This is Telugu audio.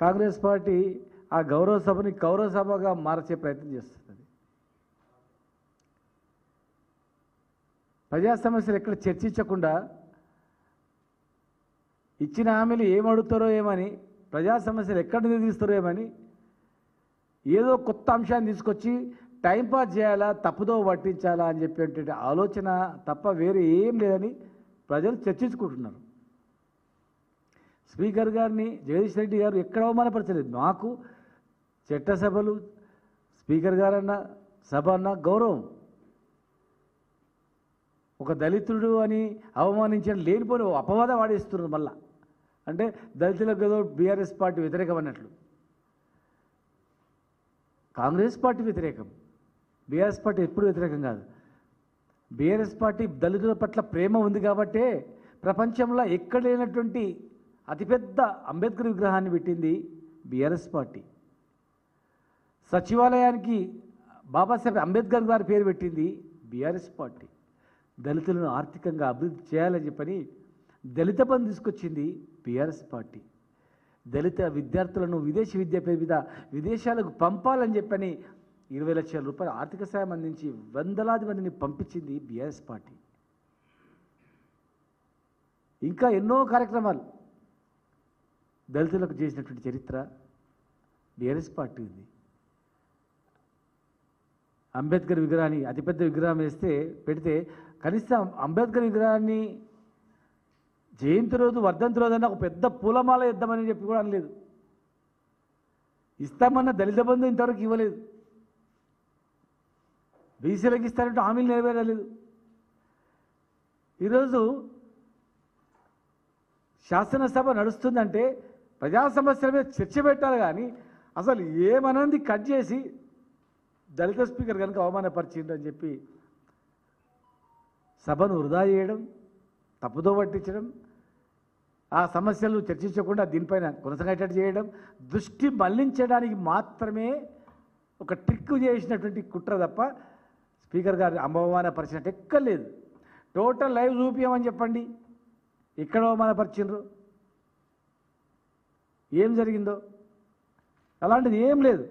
కాంగ్రెస్ పార్టీ ఆ గౌరవ సభని కౌరవ సభగా మార్చే ప్రయత్నం చేస్తుంది ప్రజా సమస్యలు ఎక్కడ చర్చించకుండా ఇచ్చిన హామీలు ఏమడుగుతారో ఏమని ప్రజా సమస్యలు ఎక్కడ నిధిస్తారో ఏమని ఏదో కొత్త అంశాన్ని తీసుకొచ్చి టైంపాస్ చేయాలా తప్పుదో పట్టించాలా అని చెప్పేటువంటి ఆలోచన తప్ప వేరే ఏం లేదని ప్రజలు చర్చించుకుంటున్నారు. స్పీకర్ గారిని జగదీష్ రెడ్డి గారు ఎక్కడ అవమానపరచలేదు. మాకు చట్టసభలు స్పీకర్ గారన్న సభ అన్న గౌరవం. ఒక దళితుడు అని అవమానించిన లేనిపోని అపవాదం వాడేస్తున్నారు మళ్ళా. అంటే దళితులకు ఏదో బీఆర్ఎస్ పార్టీ వ్యతిరేకం అన్నట్లు. కాంగ్రెస్ పార్టీ వ్యతిరేకం. బీఆర్ఎస్ పార్టీ ఎప్పుడు వ్యతిరేకం కాదు. బీఆర్ఎస్ పార్టీ దళితుల పట్ల ప్రేమ ఉంది కాబట్టే ప్రపంచంలో ఎక్కడ లేనటువంటి అతిపెద్ద అంబేద్కర్ విగ్రహాన్ని పెట్టింది బీఆర్ఎస్ పార్టీ. సచివాలయానికి బాబాసాహెబ్ అంబేద్కర్ గారి పేరు పెట్టింది బీఆర్ఎస్ పార్టీ. దళితులను ఆర్థికంగా అభివృద్ధి చేయాలని చెప్పని దళిత పని తీసుకొచ్చింది బీఆర్ఎస్ పార్టీ. దళిత విద్యార్థులను విదేశీ విద్య పేరు మీద విదేశాలకు పంపాలని చెప్పని ఇరవై లక్షల రూపాయల ఆర్థిక సాయం అందించి వందలాది మందిని పంపించింది బీఆర్ఎస్ పార్టీ. ఇంకా ఎన్నో కార్యక్రమాలు దళితులకు చేసినటువంటి చరిత్ర బీఆర్ఎస్ పార్టీ ఉంది. అంబేద్కర్ విగ్రహాన్ని అతిపెద్ద విగ్రహం వేస్తే పెడితే కనీసం అంబేద్కర్ విగ్రహాన్ని జయంతి రోజు వర్ధంతి రోజు అన్న ఒక పెద్ద పూలమాల ఇద్దామని చెప్పి కూడా అనలేదు. ఇస్తామన్న దళిత బంధు ఇంతవరకు ఇవ్వలేదు. బీసీలకు ఇస్తారంటే హామీలు నెరవేరలేదు. ఈరోజు శాసనసభ నడుస్తుందంటే ప్రజా సమస్యల మీద చర్చ పెట్టాలి కానీ అసలు ఏమనంది కట్ చేసి దళిత స్పీకర్ కనుక అవమానపరిచిండు అని చెప్పి సభను వృధా చేయడం తప్పుదో పట్టించడం ఆ సమస్యలు చర్చించకుండా దీనిపైన కొనసాగేటట్టు చేయడం దృష్టి మళ్ళించడానికి మాత్రమే ఒక ట్రిక్ చేసినటువంటి కుట్ర తప్ప స్పీకర్ గారు అవమానపరిచినట్టు ఎక్కర్లేదు టోటల్ లైవ్ చూపించమని చెప్పండి. ఎక్కడ అవమానపరిచినరు ఏం జరిగిందో? అలాంటిది ఏం లేదు.